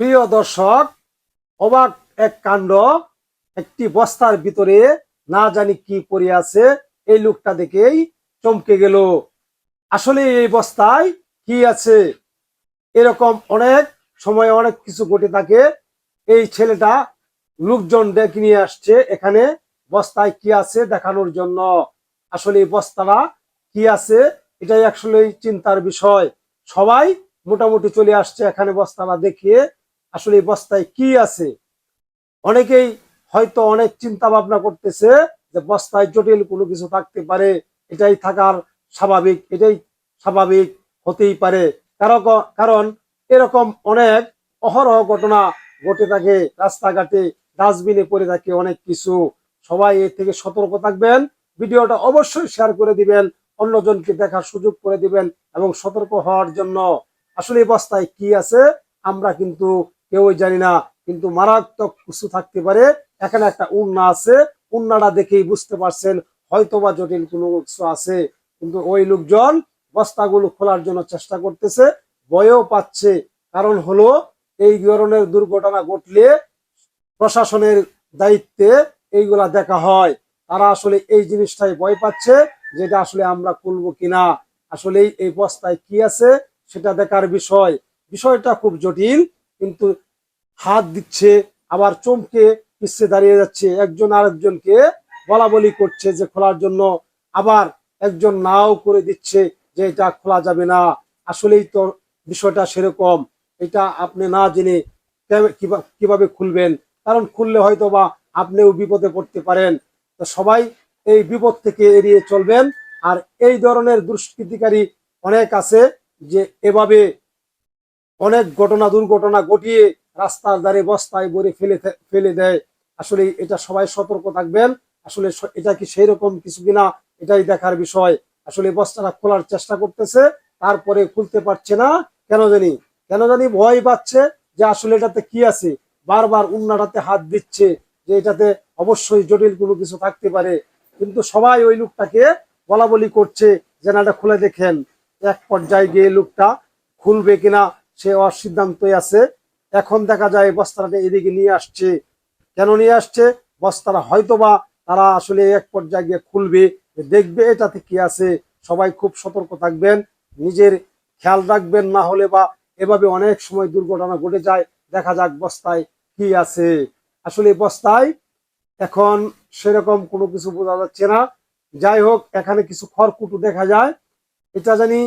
প্রিয় দর্শক, অবাক এক কাণ্ড, একটি বস্তার ভিতরে না জানি কি পড়ে আছে, এই লোকটা দেখেই চমকে গেল। আসলে এই বস্তায় কি আছে? এরকম অনেক সময় অনেক কিছু ঘটে থাকে। এই ছেলেটা লোকজন ডেকে নিয়ে আসছে, এখানে বস্তায় কি আছে দেখানোর জন্য। আসলে এই বস্তাটা কি আছে, এটাই আসলে চিন্তার বিষয়। সবাই মোটামুটি চলে আসছে এখানে বস্তাটা দেখিয়ে। আসলে এই বস্তায় কি আছে? অনেকেই হয়তো অনেক চিন্তা ভাবনা করতেছে যে বস্তায় জটিল কোনো কিছু থাকতে পারে, এটাই থাকার স্বাভাবিক, এটাই স্বাভাবিক হতেই পারে। কারণ এরকম অনেক অহরহ ঘটনা ঘটে থাকে রাস্তাঘাটে, ডাস্টবিনে পড়ে থাকে অনেক কিছু। সবাই এর থেকে সতর্ক থাকবেন, ভিডিওটা অবশ্যই শেয়ার করে দিবেন, অন্যজনকে দেখার সুযোগ করে দিবেন এবং সতর্ক হওয়ার জন্য। আসলে বস্তায় কি আছে, আমরা কিন্তু কেউই জানি না, কিন্তু মারাত্মক কিছু থাকতে পারে। এখানে একটা উন্না আছে, উন্নাটা দেখেই বুঝতে পারছেন, হয়তোবা জটিল কোনো উৎস আছে। কিন্তু ওই লোকজন বস্তাগুলো খোলার জন্য চেষ্টা করতেছে, ভয়ও পাচ্ছে। কারণ হলো, এই ধরনের দুর্ঘটনা ঘটলে প্রশাসনের দায়িত্বে এইগুলা দেখা হয়। তারা আসলে এই জিনিসটাই ভয় পাচ্ছে, যেটা আসলে আমরা খুলবো কিনা। আসলে এই বস্তায় কি আছে, সেটা দেখার বিষয়। বিষয়টা খুব জটিল কিন্তু হাত দিচ্ছে, আবার চমকে পিছিয়ে দাঁড়িয়ে যাচ্ছে। একজন আরেকজনকে বলা বলি করছে যে খোলার জন্য, আবার একজন নাও করে দিচ্ছে যে এটা খোলা যাবে না। আসলেই তো বিষয়টা সেরকম। এটা আপনি না জেনে কীভাবে খুলবেন? কারণ খুললে হয়তো বা আপনিও বিপদে পড়তে পারেন। তো সবাই এই বিপদ থেকে এড়িয়ে চলবেন। আর এই ধরনের দুষ্কৃতিকারী অনেক আছে যে এভাবে অনেক ঘটনা, দুর্ঘটনা ঘটিয়ে রাস্তার ধারে বস্তায় ভরে ফেলে ফেলে দেয়। আসলে এটা সবাই সতর্ক থাকবেন। আসলে এটা কি সেই রকম কিছু কিনা, এটাই দেখার বিষয়। আসলে বস্তাটা খোলার চেষ্টা করতেছে, তারপরে খুলতে পারছে না। কেন জানি? কেন জানি ভয় পাচ্ছে যে আসলে এটাতে কি আছে। বারবার উন্নাটাতে হাত দিচ্ছে যে এটাতে অবশ্যই জটিল কোনো কিছু থাকতে পারে। কিন্তু সবাই ওই লোকটাকে বলা বলি করছে যে না এটা খুলে দেখেন। এক পর্যায়ে গিয়ে লোকটা খুলবে কিনা সে অসিদ্ধান্তই আছে। এখন দেখা যায় বস্তাটা এদিকে নিয়ে আসছে। কেন নিয়ে আসছে? বস্তাটা হয়তোবা তারা আসলে এক পর্যায়ে গিয়ে খুলবে, দেখবে এটাতে কি আছে। সবাই খুব সতর্ক থাকবেন, নিজের খেয়াল রাখবেন, না হলে বা এভাবে অনেক সময় দুর্ঘটনা ঘটে যায়। দেখা যাক বস্তায় কি আছে। আসলে বস্তায় এখন সেরকম কোনো কিছু বোঝা যাচ্ছে না। যাই হোক, এখানে কিছু খড়কুটু দেখা যায়। এটা জানি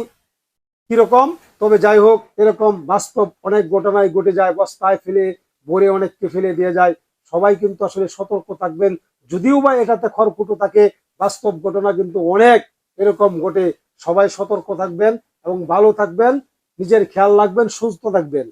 কীরকম? তবে যাই হোক, এরকম বাস্তব অনেক ঘটনায় ঘটে যায়, বস্তায় ফেলে ভরে অনেককে ফেলে দিয়ে যায়। সবাই কিন্তু আসলে সতর্ক থাকবেন। যদিও বা এটাতে খড়কুটো থাকে, বাস্তব ঘটনা কিন্তু অনেক এরকম ঘটে। সবাই সতর্ক থাকবেন এবং ভালো থাকবেন, নিজের খেয়াল রাখবেন, সুস্থ থাকবেন।